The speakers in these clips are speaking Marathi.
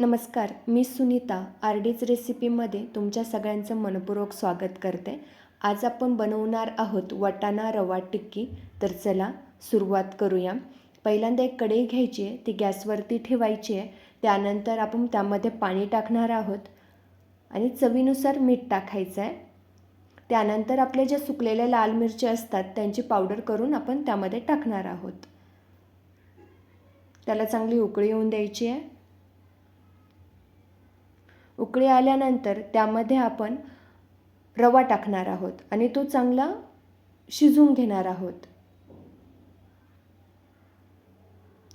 नमस्कार मी सुनीता आर डीच रेसिपीमध्ये तुमच्या सगळ्यांचं मनपूर्वक स्वागत करते. आज आपण बनवणार आहोत वाटाणा रवा टिक्की. तर चला सुरुवात करूया. पहिल्यांदा एक कढई घ्यायची आहे ती गॅसवरती ठेवायची आहे. त्यानंतर आपण त्यामध्ये पाणी टाकणार आहोत आणि चवीनुसार मीठ टाकायचं आहे. त्यानंतर आपल्या ज्या सुकलेल्या लाल मिरच्या असतात त्यांची पावडर करून आपण त्यामध्ये टाकणार आहोत. त्याला चांगली उकळी येऊन द्यायची आहे. उकळी आल्यानंतर त्यामध्ये आपण रवा टाकणार आहोत आणि तो चांगला शिजवून घेणार आहोत.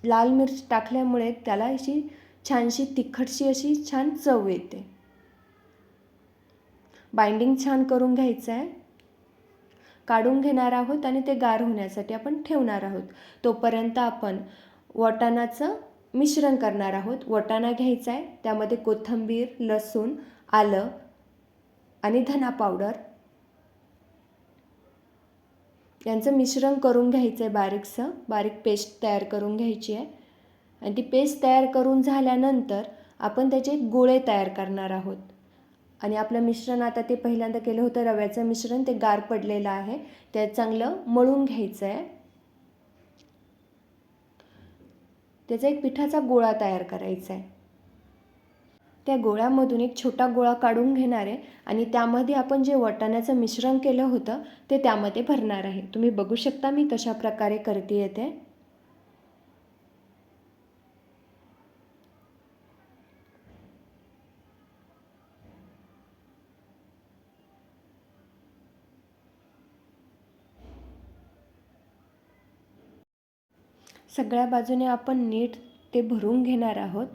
लाल मिरच टाकल्यामुळे त्याला अशी छानशी तिखटशी अशी छान चव येते. बाइंडिंग छान करून घ्यायचं आहे काढून घेणार आहोत आणि ते गार होण्यासाठी आपण ठेवणार आहोत. तोपर्यंत आपण वाटाणाचं मिश्रण करणार आहोत. वाटाणा घ्यायचा आहे. त्यामध्ये कोथिंबीर लसूण आलं आणि धना पावडर. यांचं मिश्रण करून घ्यायचं आहे बारीकसं. बारीक पेस्ट तयार करून घ्यायची आहे. आणि ती पेस्ट तयार करून झाल्यानंतर आपण त्याचे गोळे तयार करणार आहोत. आणि आपलं मिश्रण आता ते पहिल्यांदा केलं होतं. रव्याचं मिश्रण ते गार पडलेलं आहे. ते चांगलं मळून घ्यायचं आहे त्याचा एक पिठाचा गोळा तयार करायचा आहे त्या गोळ्यामधून एक छोटा गोळा काढून घेणार आहे आणि त्यामध्ये आपण जे वाटाण्याचं मिश्रण केलं होतं ते त्यामध्ये भरणार आहे. तुम्ही बघू शकता मी कशा प्रकारे करते येते. सगळ्या बाजूने आपण नीट ते भरून घेणार आहोत.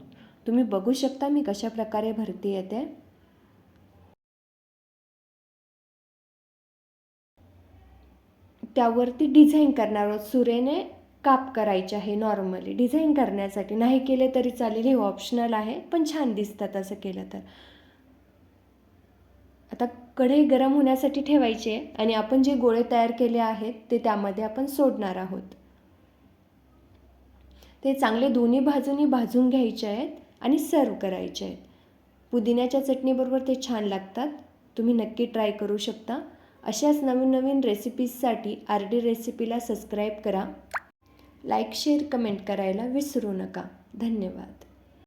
तुम्ही बघू शकता मी कशा प्रकारे भरती येते. त्यावरती डिझाईन करणार आहोत. सुरेने काप करायचे आहे नॉर्मली. डिझाईन करण्यासाठी नाही केले तरी चालेल. हे ऑप्शनल आहे पण छान दिसतात असं केलं तर. आता कढई गरम होण्यासाठी ठेवायची आहे आणि आपण जे गोळे तयार केले आहेत ते त्यामध्ये आपण सोडणार आहोत. ते चांगले दोन्ही बाजूनी भाजून घ्यायचे आहेत आणि सर्व करायचे आहेत. पुदिन्याच्या चटणीबरोबर ते छान लागतात. तुम्ही नक्की ट्राय करू शकता. अशाच नवीन नवीन रेसिपीजसाठी आर डी रेसिपीला सबस्क्राईब करा. लाईक शेअर कमेंट करायला विसरू नका. धन्यवाद.